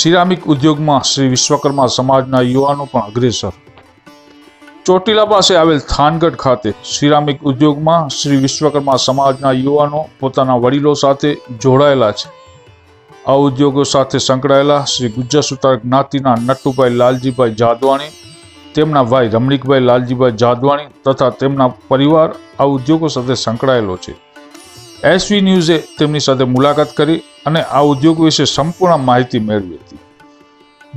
Ceramic ઉદ્યોગમાં શ્રી વિશ્વકર્મા સમાજના યુવાનો પણ અગ્રેસર. ચોટીલા પાસે આવેલ થાનગઢ ખાતે સિરામિક ઉદ્યોગમાં શ્રી વિશ્વકર્મા સમાજના યુવાનો પોતાના વડીલો સાથે જોડાયેલા છે. આ ઉદ્યોગો સાથે સંકળાયેલા શ્રી ગુજ્જર સુતાર જ્ઞાતિના નટુભાઈ લાલજીભાઈ જાદવાણી, તેમના ભાઈ રમણીકભાઈ લાલજીભાઈ જાદવાણી તથા તેમના પરિવાર આ ઉદ્યોગો સાથે સંકળાયેલો છે. એસવી ન્યૂઝે તેમની સાથે મુલાકાત કરી અને આ ઉદ્યોગ વિશે સંપૂર્ણ માહિતી મેળવી હતી.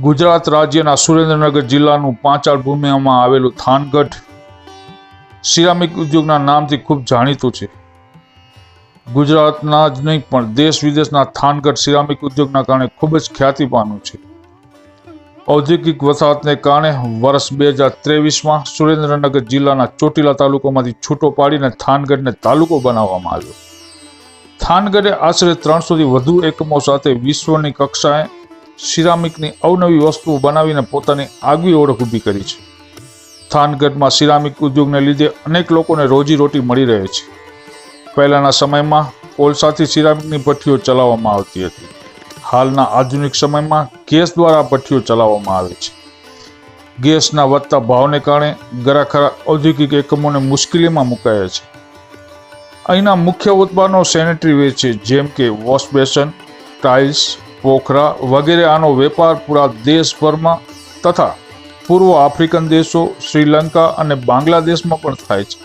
ગુજરાત રાજ્યના સુરેન્દ્રનગર જિલ્લાનું પાંચાળ ભૂમિમાં આવેલું થાનગઢ સિરામિક ઉદ્યોગના નામથી ખૂબ જાણીતું છે. ગુજરાતના જ નહીં પણ દેશ વિદેશના થાનગઢ સિરામિક ઉદ્યોગના કારણે ખૂબ જ ખ્યાતિ પામ્યું છે. ઔદ્યોગિક વસાહતને કારણે વર્ષ બે હજાર ત્રેવીસમાં સુરેન્દ્રનગર જિલ્લાના ચોટીલા તાલુકામાંથી છૂટો પાડીને થાનગઢને તાલુકો બનાવવામાં આવ્યો. થાનગઢે આશરે ત્રણસોથી વધુ એકમો સાથે વિશ્વની કક્ષાએ સિરામિકની અવનવી વસ્તુઓ બનાવીને પોતાની આગવી ઓળખ ઊભી કરી છે. થાનગઢમાં સિરામિક ઉદ્યોગને લીધે અનેક લોકોને રોજીરોટી મળી રહે છે. પહેલાંના સમયમાં કોલસાથી સિરામિકની ભઠ્ઠીઓ ચલાવવામાં આવતી હતી. હાલના આધુનિક સમયમાં ગેસ દ્વારા ભઠ્ઠીઓ ચલાવવામાં આવે છે. ગેસના વધતા ભાવને કારણે ગરાખરા ઔદ્યોગિક એકમોને મુશ્કેલીમાં મુકાયા છે. અહીંના મુખ્ય ઉત્પાદનો સેનેટરી વેર છે, જેમ કે વોશ બેસન ટાઇલ્સ પોખરા વગેરે આનો વેપાર પૂરા દેશભરમાં તથા પૂર્વ આફ્રિકન દેશો, શ્રીલંકા અને બાંગ્લાદેશમાં પણ થાય છે.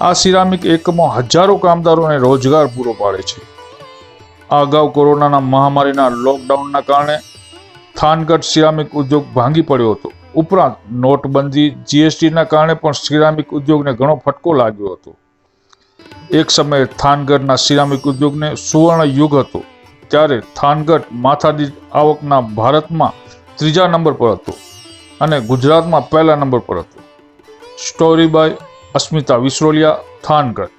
આ સિરામિક એકમો હજારો કામદારોને રોજગાર પૂરો પાડે છે. આ અગાઉ કોરોનાના મહામારીના લોકડાઉનના કારણે થાનગઢ સિરામિક ઉદ્યોગ ભાંગી પડ્યો હતો. ઉપરાંત નોટબંધી જીએસટીના કારણે પણ સિરામિક ઉદ્યોગને ઘણો ફટકો લાગ્યો હતો. એક સમયે થાનગઢના સિરામિક ઉદ્યોગને સુવર્ણ યુગ હતો, ત્યારે થાનગઢ માથાદીઠ આવકના ભારતમાં ત્રીજા નંબર પર હતો અને ગુજરાતમાં પહેલા નંબર પર હતો. Story by Asmita Visroliya, Thangadh.